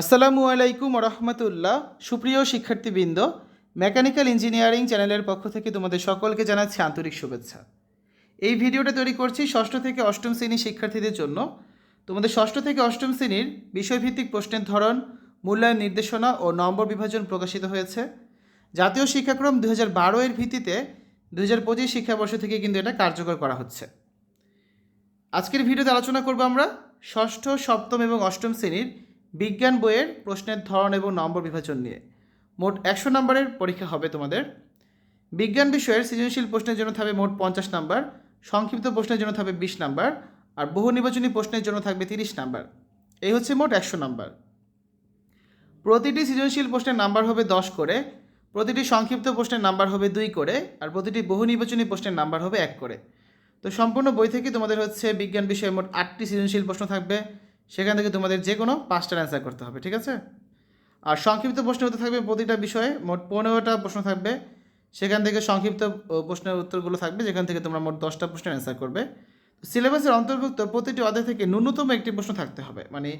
আসসালামু আলাইকুম রহমতুল্লাহ সুপ্রিয় শিক্ষার্থীবৃন্দ, মেকানিক্যাল ইঞ্জিনিয়ারিং চ্যানেলের পক্ষ থেকে তোমাদের সকলকে জানাচ্ছি আন্তরিক শুভেচ্ছা। এই ভিডিওটা তৈরি করছি ষষ্ঠ থেকে অষ্টম শ্রেণির শিক্ষার্থীদের জন্য। তোমাদের ষষ্ঠ থেকে অষ্টম শ্রেণির বিষয়ভিত্তিক প্রশ্নের ধরন, মূল্যায়ন নির্দেশনা ও নম্বর বিভাজন প্রকাশিত হয়েছে। জাতীয় শিক্ষাক্রম দু হাজার বারো এর ভিত্তিতে দু হাজার পঁচিশ শিক্ষাবর্ষ থেকে কিন্তু এটা কার্যকর করা হচ্ছে। আজকের ভিডিওতে আলোচনা করব আমরা ষষ্ঠ, সপ্তম এবং অষ্টম শ্রেণির বিজ্ঞান বইয়ের প্রশ্নের ধরন এবং নম্বর বিভাজন নিয়ে। মোট একশো নম্বরের পরীক্ষা হবে তোমাদের। বিজ্ঞান বিষয়ের সৃজনশীল প্রশ্নের জন্য থাকবে মোট পঞ্চাশ নাম্বার, সংক্ষিপ্ত প্রশ্নের জন্য থাকবে বিশ নাম্বার, আর বহু নির্বাচনী প্রশ্নের জন্য থাকবে তিরিশ নাম্বার। এই হচ্ছে মোট একশো নাম্বার। প্রতিটি সৃজনশীল প্রশ্নের নাম্বার হবে দশ করে, প্রতিটি সংক্ষিপ্ত প্রশ্নের নাম্বার হবে দুই করে, আর প্রতিটি বহু নির্বাচনী প্রশ্নের নাম্বার হবে এক করে। তো সম্পূর্ণ বই থেকে তোমাদের হচ্ছে বিজ্ঞান বিষয়ে মোট আটটি সৃজনশীল প্রশ্ন থাকবে। সেখান থেকে তোমাদের যে কোনো পাঁচটার অ্যান্সার করতে হবে, ঠিক আছে? আর সংক্ষিপ্ত প্রশ্ন হতে থাকবে প্রতিটা বিষয়ে, মোট পনেরোটা প্রশ্ন থাকবে। সেখান থেকে সংক্ষিপ্ত প্রশ্নের উত্তরগুলো থাকবে, যেখান থেকে তোমরা মোট দশটা প্রশ্নের অ্যান্সার করবে। সিলেবাসের অন্তর্ভুক্ত প্রতিটি অধ্যায় থেকে ন্যূনতম একটি প্রশ্ন থাকতে হবে। মানে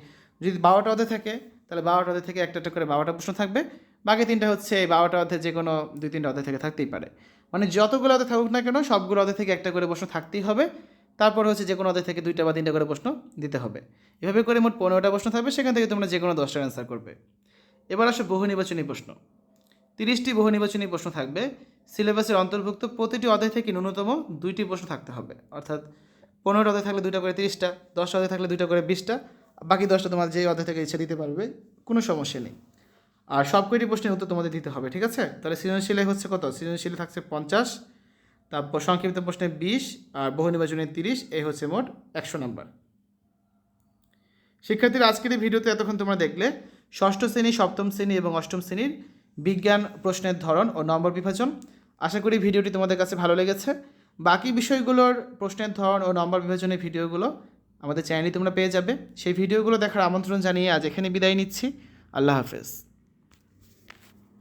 যদি বারোটা অধ্যায় থাকে, তাহলে বারোটা অধ্যায় থেকে একটা একটা করে বারোটা প্রশ্ন থাকবে। বাকি তিনটা হচ্ছে এই বারোটা অধ্যায় যে কোনো দুই তিনটা অধ্যায় থেকে থাকতেই পারে। মানে যতগুলো অধ্যায় থাকুক না কেন, সবগুলো অধ্যায় থেকে একটা করে প্রশ্ন থাকতেই হবে। তারপর হচ্ছে যে কোনো অধ্যায় থেকে দুইটা বা তিনটা করে প্রশ্ন দিতে হবে। এভাবে করে মোট পনেরোটা প্রশ্ন থাকবে, সেখান থেকে তোমরা যে কোনো দশটার অ্যান্সার করবে। এবার আসো বহু নির্বাচনী প্রশ্ন। তিরিশটি বহু নির্বাচনী প্রশ্ন থাকবে। সিলেবাসের অন্তর্ভুক্ত প্রতিটি অধ্যায় থেকে ন্যূনতম দুইটি প্রশ্ন থাকতে হবে। অর্থাৎ পনেরোটা অধ্যায় থাকলে দুইটা করে তিরিশটা, দশটা অধ্যায় থাকলে দুইটা করে বিশটা, বাকি দশটা তোমার যে অধ্যায় থেকে ইচ্ছা দিতে পারবে, কোনো সমস্যা নেই। আর সব কয়টি প্রশ্নের উত্তর তোমাদের দিতে হবে, ঠিক আছে? তাহলে সৃজনশীলে হচ্ছে কত? সৃজনশীলে থাকছে পঞ্চাশ তারপর সংক্ষিপ্ত প্রশ্নে বিশ আর বহু নির্বাচনে তিরিশ, এই হচ্ছে মোট একশো নম্বর। শিক্ষার্থীরা আজকের এই ভিডিওতে এতক্ষণ তোমরা দেখলে, ষষ্ঠ শ্রেণি, সপ্তম শ্রেণি এবং অষ্টম শ্রেণির বিজ্ঞান প্রশ্নের ধরন ও নম্বর বিভাজন। আশা করি ভিডিওটি তোমাদের কাছে ভালো লেগেছে। বাকি বিষয়গুলোর প্রশ্নের ধরন ও নম্বর বিভাজনের ভিডিওগুলো আমাদের চ্যানেলে তোমরা পেয়ে যাবে। সেই ভিডিওগুলো দেখার আমন্ত্রণ জানিয়ে আজ এখানে বিদায় নিচ্ছি। আল্লাহ হাফেজ।